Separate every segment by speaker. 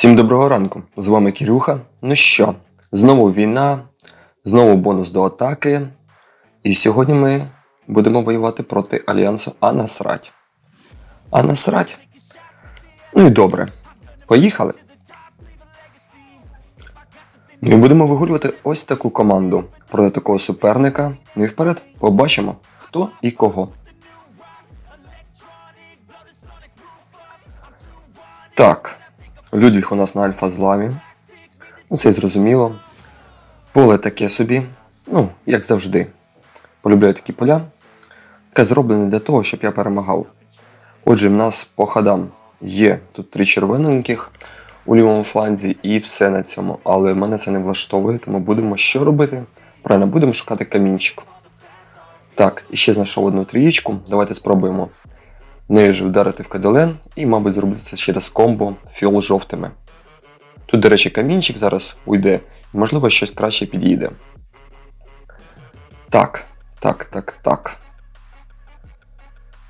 Speaker 1: Всім доброго ранку! З вами Кирюха. Ну що, знову війна, знову бонус до атаки. І сьогодні ми будемо воювати проти альянсу А насрать. А насрать? Ну і добре. Поїхали. Ну і будемо вигулювати ось таку команду проти такого суперника. Ну і вперед побачимо, хто і кого. Так, Людвіг у нас на альфа зламі. Ну, це зрозуміло. Поле таке собі, ну, як завжди. Полюбляю такі поля, яке зроблене для того, щоб я перемагав. Отже, в нас по ходам є тут три червоненьких у лівому фланзі і все на цьому. Але мене це не влаштовує, тому будемо що робити? Правильно, будемо шукати камінчик. Так, і ще знайшов одну трієчку. Давайте спробуємо нею ж вдарити в каделен і, мабуть, зроблю це через комбо фіол жовтими. Тут, до речі, камінчик зараз уйде, і можливо щось краще підійде. Так, так, так, так.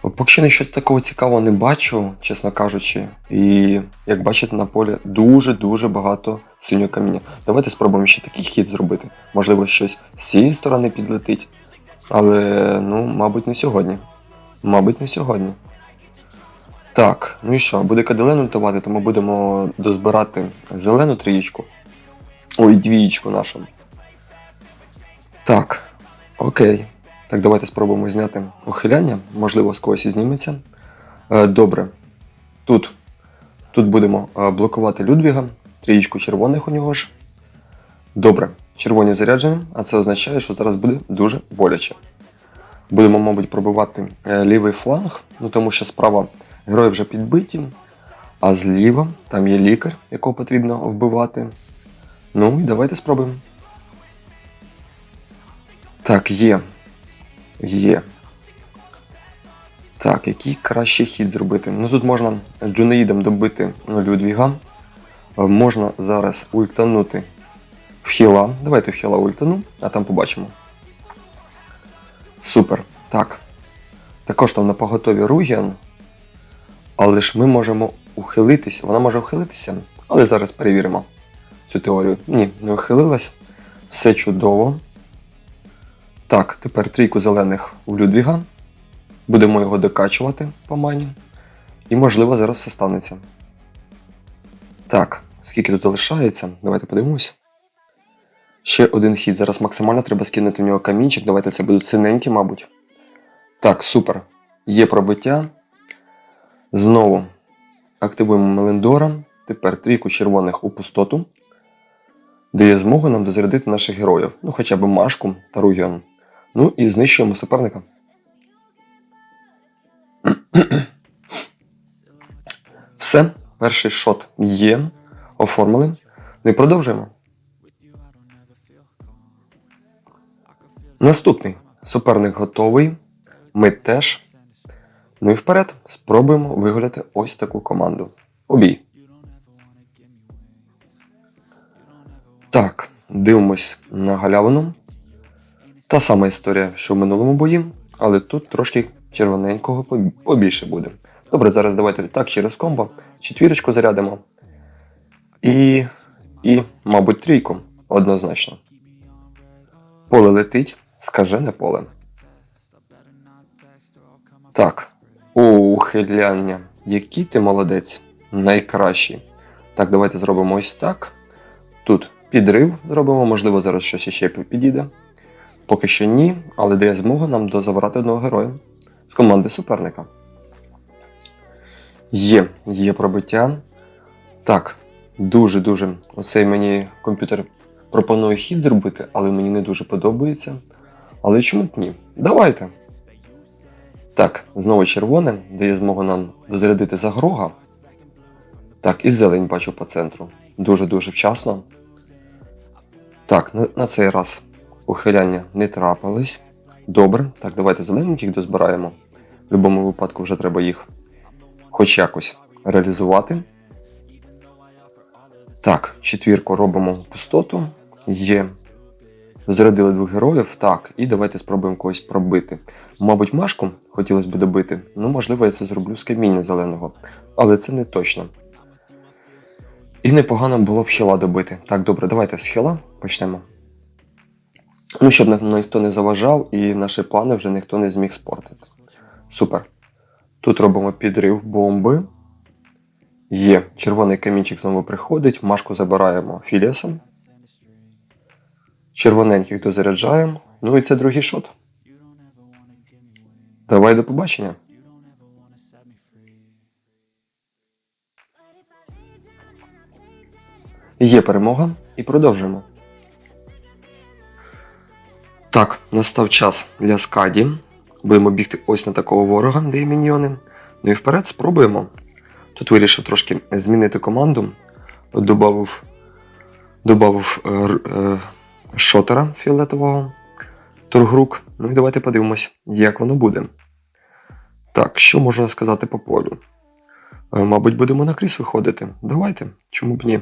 Speaker 1: Поки що нічого такого цікавого не бачу, чесно кажучи. І як бачите, на полі дуже-дуже багато синього каміння. Давайте спробуємо ще такий хід зробити. Можливо, щось з цієї сторони підлетить. Але, ну, мабуть, не сьогодні. Мабуть, не сьогодні. Так, ну і що, буде каделен ультувати, то ми будемо дозбирати зелену трієчку. Ой, двієчку нашу. Так, окей. Так, давайте спробуємо зняти ухиляння. Можливо, з когось і зніметься. Е, добре. Тут, тут будемо е, блокувати Людвіга, трієчку червоних у нього ж. Добре, червоні заряджені, а це означає, що зараз буде дуже боляче. Будемо, мабуть, пробивати е, лівий фланг, ну тому що справа герої вже підбиті, а зліва там є лікар, якого потрібно вбивати. Ну і давайте спробуємо. Так, є. Є. Так, який кращий хід зробити? Ну тут можна джунеїдом добити Людвіга. Е, Можна зараз ультанути в хіла. Давайте в хіла ультану, а там побачимо. Супер. Так. Також там на поготові Ругіан. Але ж ми можемо ухилитися. Вона може ухилитися, але зараз перевіримо цю теорію. Ні, не ухилилась. Все чудово. Так, тепер трійку зелених у Людвіга. Будемо його докачувати по мані. І, можливо, зараз все станеться. Так, скільки тут залишається? Давайте подивимось. Ще один хід. Зараз максимально треба скинути в нього камінчик. Давайте це будуть синенькі, мабуть. Так, супер. Є пробиття. Знову активуємо Мелендора. Тепер трійку червоних у пустоту. Дає змогу нам дозарядити наших героїв. Ну, хоча б Машку та Ругіон. Ну і знищуємо суперника. Все, перший шот є. Оформили. І продовжуємо. Наступний суперник готовий. Ми теж. Ну і вперед спробуємо вигуляти ось таку команду. Обій. Так, дивимось на галявину. Та сама історія, що в минулому бої, але тут трошки червоненького побільше буде. Добре, зараз давайте так через комбо. Четвірочку зарядимо. І. І, мабуть, трійку. Однозначно. Поле летить, скажене поле. Так. Ухиляння. Який ти молодець. Найкращий. Так, давайте зробимо ось так. Тут підрив зробимо, можливо, зараз щось іще підійде. Поки що ні, але дає змогу нам дозабрати одного героя з команди суперника. Є, є пробиття. Так, дуже-дуже. Оцей мені комп'ютер пропонує хід зробити, але мені не дуже подобається. Але чому б ні? Давайте. Так, знову червоне, дає змогу нам дозарядити загрога. Так, і зелень бачу по центру. Дуже-дуже вчасно. Так, на, на цей раз ухиляння не трапились. Добре, так, давайте зелененьких дозбираємо. В будь-якому випадку вже треба їх хоч якось реалізувати. Так, четвірку робимо пустоту. Є. Зарядили двох героїв. Так, і давайте спробуємо когось пробити. Мабуть, машку хотілося б добити. Ну, можливо, я це зроблю з каміння зеленого, але це не точно. І непогано було б хіла добити. Так, добре, давайте з хіла почнемо. Ну, щоб ніхто не заважав, і наші плани вже ніхто не зміг спортити. Супер. Тут робимо підрив бомби. Є. Червоний камінчик знову приходить. Машку забираємо філіасом. Червоненьких дозаряджаємо. Ну і це другий шот. Давай до побачення. Є перемога і продовжуємо. Так, настав час для скаді. Будемо бігти ось на такого ворога, де є міньйони. Ну і вперед спробуємо. Тут вирішив трошки змінити команду. Добавив, добавив е, е, шотера фіолетового тургрук. Ну і давайте подивимось, як воно буде. Так, що можна сказати по полю? Е, Мабуть, будемо на кріс виходити. Давайте, чому б ні?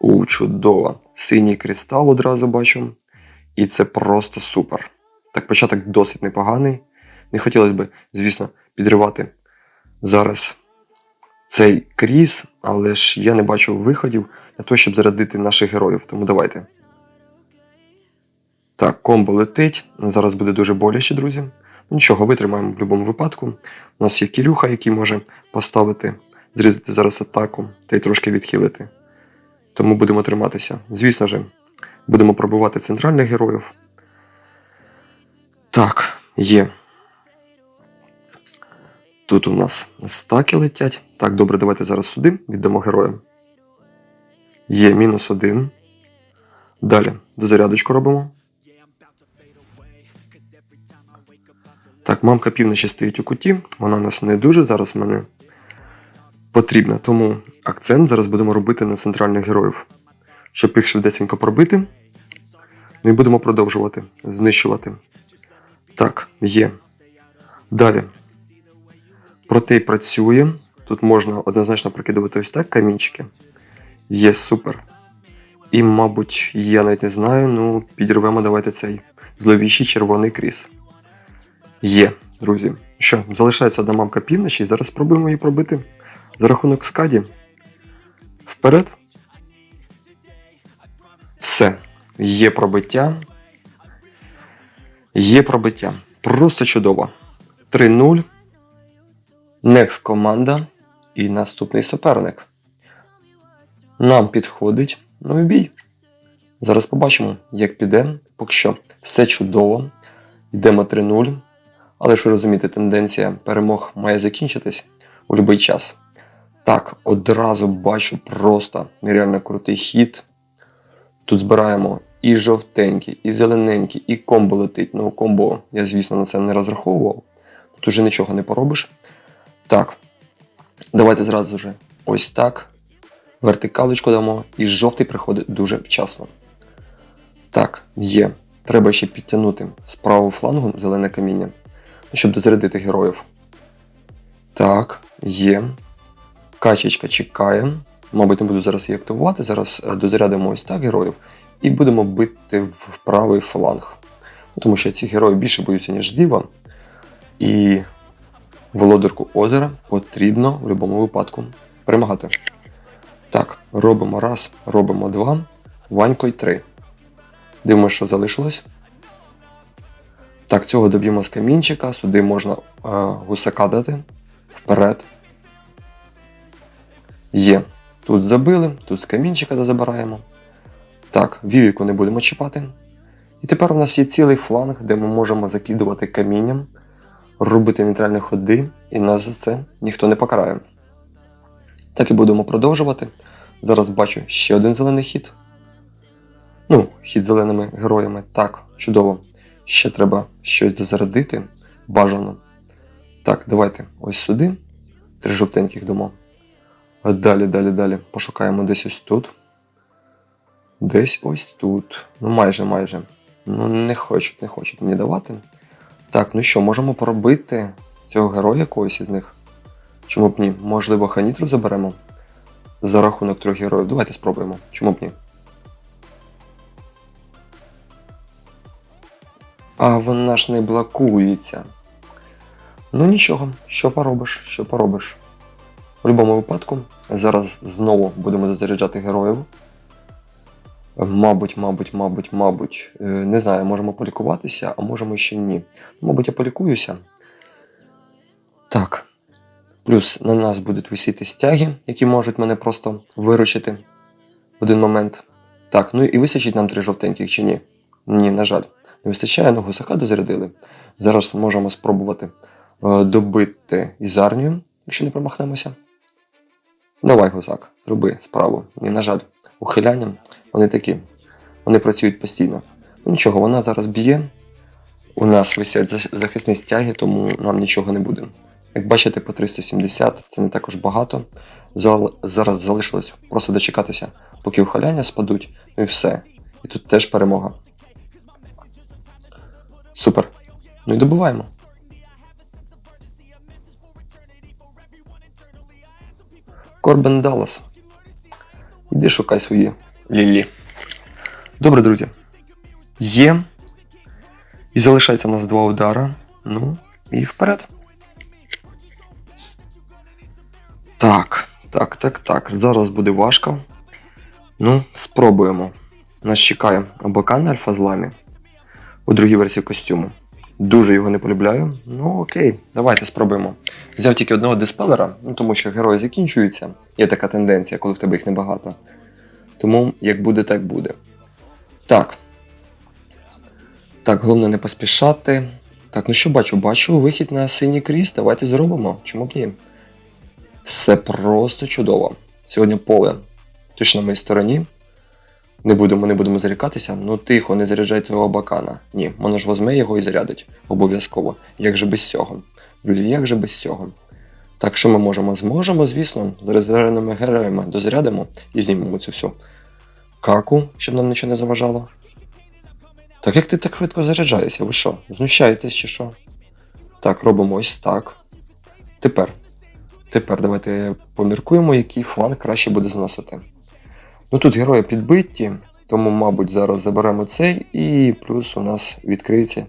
Speaker 1: У, чудово. Синій кристал одразу бачу. І це просто супер. Так, початок досить непоганий. Не хотілося б, звісно, підривати зараз цей кріс, але ж я не бачу виходів для того, щоб зарадити наших героїв. Тому давайте. Так, комбо летить. Зараз буде дуже боляче, друзі. Нічого, витримаємо в будь-якому випадку. У нас є кілюха, який може поставити, зрізати зараз атаку та й трошки відхилити. Тому будемо триматися. Звісно ж, будемо пробувати центральних героїв. Так, є. Тут у нас стаки летять. Так, добре, давайте зараз сюди віддамо героям. Є мінус один. Далі дозарядочку робимо. Так, мамка півночі стоїть у куті. Вона нас не дуже зараз мене потрібна. Тому акцент зараз будемо робити на центральних героїв. Щоб їх швидесенько пробити. І будемо продовжувати знищувати. Так, є. Далі. Протей працює. Тут можна однозначно прокидувати ось так камінчики. Є супер. І, мабуть, я навіть не знаю, ну, підірвемо давайте цей зловіщий червоний кріс. Є, друзі. Що, залишається одна мамка півночі, і зараз спробуємо її пробити за рахунок скаді. Вперед. Все. Є пробиття. Є пробиття. Просто чудово. 3-0. Next команда і наступний суперник. Нам підходить. Ну і бій. Зараз побачимо, як піде. Поки що все чудово. Йдемо 3-0. Але ж ви розумієте, тенденція перемог має закінчитись у будь-який час. Так, одразу бачу просто нереально крутий хід. Тут збираємо і жовтенький, і зелененький, і комбо летить. Ну, комбо, я, звісно, на це не розраховував. Тут уже нічого не поробиш. Так, давайте зразу же ось так. Вертикалочку дамо, і жовтий приходить дуже вчасно. Так, є. Треба ще підтягнути з правого флангу зелене каміння, щоб дозарядити героїв. Так, є. Качечка чекає. Мабуть, не буду зараз її активувати. Зараз е, дозарядимо ось так героїв і будемо бити в правий фланг. Ну, Тому що ці герої більше боються, ніж дива. І володарку озера потрібно в будь-якому випадку перемагати. Так, робимо раз, робимо два, Ванько й три. Дивимося, що залишилось. Так, цього доб'ємо з камінчика, сюди можна е, гусака дати. Вперед. Є. Тут забили, тут з камінчика забираємо. Так, вівіку не будемо чіпати. І тепер у нас є цілий фланг, де ми можемо закидувати камінням, робити нейтральні ходи, і нас за це ніхто не покарає. Так і будемо продовжувати. Зараз бачу ще один зелений хід. Ну, хід зеленими героями. Так, чудово. Ще треба щось дозарядити. Бажано. Так, давайте ось сюди. Три жовтеньких дамо. Далі, далі, далі. Пошукаємо десь ось тут. Десь ось тут. Ну, майже, майже. Ну, не хочуть, не хочуть мені давати. Так, ну що, можемо поробити цього героя якогось із них? Чому б ні? Можливо, ханітру заберемо? За рахунок трьох героїв. Давайте спробуємо. Чому б ні? А вона ж не блокується. Ну нічого, що поробиш, що поробиш. У будь-якому випадку, зараз знову будемо дозаряджати героїв. Мабуть, мабуть, мабуть, мабуть. Е, Не знаю, можемо полікуватися, а можемо ще ні. Мабуть, я полікуюся. Так. Плюс на нас будуть висіти стяги, які можуть мене просто виручити в один момент. Так, ну і вистачить нам три жовтеньких чи ні? Ні, на жаль. Не вистачає, ну гусака дозарядили. Зараз можемо спробувати е, добити ізарнію, якщо не промахнемося. Давай, гусак, зроби справу. Ні, на жаль, ухилянням вони такі. Вони працюють постійно. Ну нічого, вона зараз б'є. У нас висять захисні стяги, тому нам нічого не буде. Як бачите, по 370 це не також багато. Зараз залишилось просто дочекатися, поки ухиляння спадуть, ну і все. І тут теж перемога. Супер. Ну і добуваємо. Корбен Даллас. Іди шукай свої лілі. Добре, друзі. Є. І залишається у нас два удара. Ну, і вперед. Так, так, так, так. Зараз буде важко. Ну, спробуємо. Нас чекає Абакан Альфа зламі у другій версії костюму. Дуже його не полюбляю. Ну окей, давайте спробуємо. Взяв тільки одного диспелера, ну тому що герої закінчуються. Є така тенденція, коли в тебе їх небагато. Тому як буде, так буде. Так. Так, головне не поспішати. Так, ну що бачу? Бачу вихід на синій кріс. Давайте зробимо. Чому б ні? Все просто чудово. Сьогодні поле точно на моїй стороні. Не будемо, не будемо зарікатися. Ну тихо, не заряджай того бакана. Ні, воно ж возьме його і зарядить. Обов'язково. Як же без цього? Друзі, як же без цього? Так, що ми можемо? Зможемо, звісно, з резервними героями дозарядимо і знімемо цю всю каку, щоб нам нічого не заважало. Так як ти так швидко заряджаєшся? Ви що? Знущаєтесь чи що? Так, робимо ось так. Тепер. Тепер давайте поміркуємо, який фланг краще буде зносити. Ну тут герої підбиті, тому, мабуть, зараз заберемо цей, і плюс у нас відкриється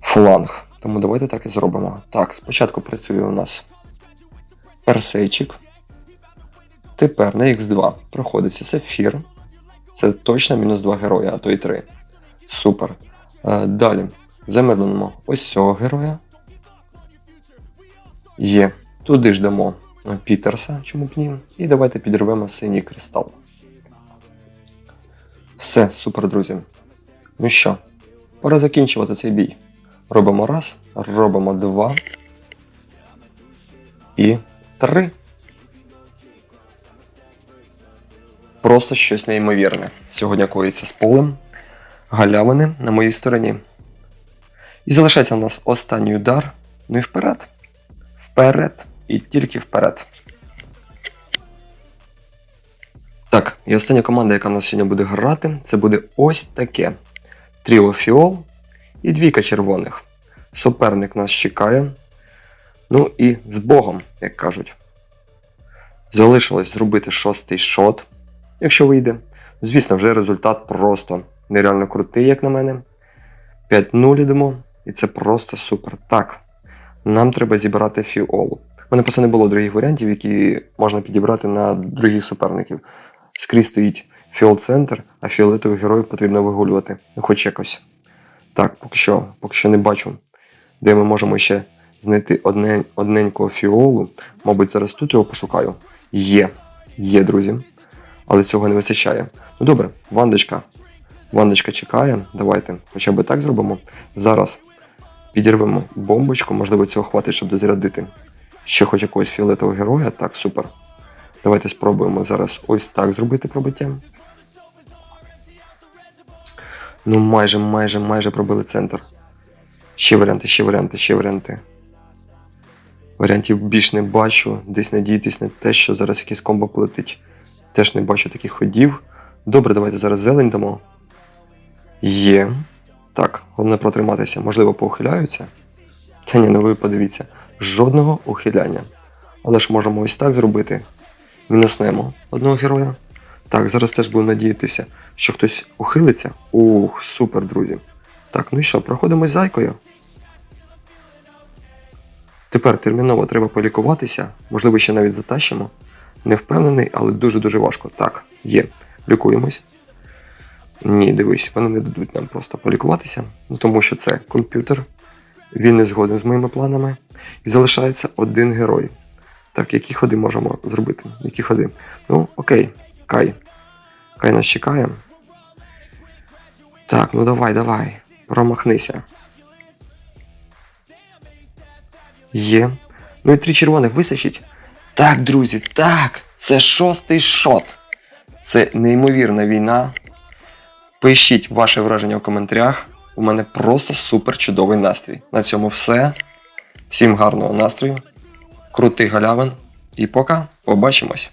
Speaker 1: фланг. Тому давайте так і зробимо. Так, спочатку працює у нас персейчик. Тепер на Х2 проходиться сефір. Це точно мінус 2 герої, а то й 3. Супер. Е, Далі замедлимо ось цього героя. Є. Туди ж дамо Пітерса, чому б ні. І давайте підірвемо синій кристал. Все, супер, друзі. Ну що, пора закінчувати цей бій. Робимо раз, робимо два. І три. Просто щось неймовірне. Сьогодні коїться з полем. Галявини на моїй стороні. І залишається у нас останній удар. Ну і вперед. Вперед і тільки вперед. Так, і остання команда, яка в нас сьогодні буде грати, це буде ось таке: Тріо Фіол і двійка червоних. Суперник нас чекає. Ну і з Богом, як кажуть. Залишилось зробити шостий шот, якщо вийде. Звісно, вже результат просто нереально крутий, як на мене. 5-0 йдемо, і це просто супер. Так, нам треба зібрати фіолу. Мене просто не було других варіантів, які можна підібрати на других суперників. Скрізь стоїть фіол-центр, а фіолетових героїв потрібно вигулювати. Ну, хоч якось. Так, поки що, поки що не бачу, де ми можемо ще знайти одне, одненького фіолу. Мабуть, зараз тут його пошукаю. Є, є, друзі. Але цього не вистачає. Ну добре, Вандочка. Вандочка чекає. Давайте хоча б так зробимо. Зараз підірвемо бомбочку, можливо, цього хватить, щоб дозарядити. Ще хоч якогось фіолетового героя. Так, супер. Давайте спробуємо зараз ось так зробити пробиття. Ну, майже, майже, майже пробили центр. Ще варіанти, ще варіанти, ще варіанти. Варіантів більш не бачу. Десь надіятись на те, що зараз якийсь комбо полетить. Теж не бачу таких ходів. Добре, давайте зараз зелень дамо. Є. Так, головне протриматися. Можливо, поухиляються. Та ні, ну ви подивіться. Жодного ухиляння. Але ж можемо ось так зробити. Мінуснемо одного героя. Так, зараз теж будемо надіятися, що хтось ухилиться. Ух, супер, друзі. Так, ну і що, проходимо з зайкою. Тепер терміново треба полікуватися, можливо, ще навіть затащимо. Не впевнений, але дуже-дуже важко. Так, є. Лікуємось. Ні, дивись, вони не дадуть нам просто полікуватися, тому що це комп'ютер, він не згоден з моїми планами. І залишається один герой. Так, які ходи можемо зробити? Які ходи? Ну, окей, Кай. Кай нас чекає. Так, ну давай, давай. Промахнися. Є. Ну і три червоних висачить. Так, друзі, так. Це шостий шот. Це неймовірна війна. Пишіть ваше враження в коментарях. У мене просто супер чудовий настрій. На цьому все. Всім гарного настрою, крутих галявин і пока побачимось.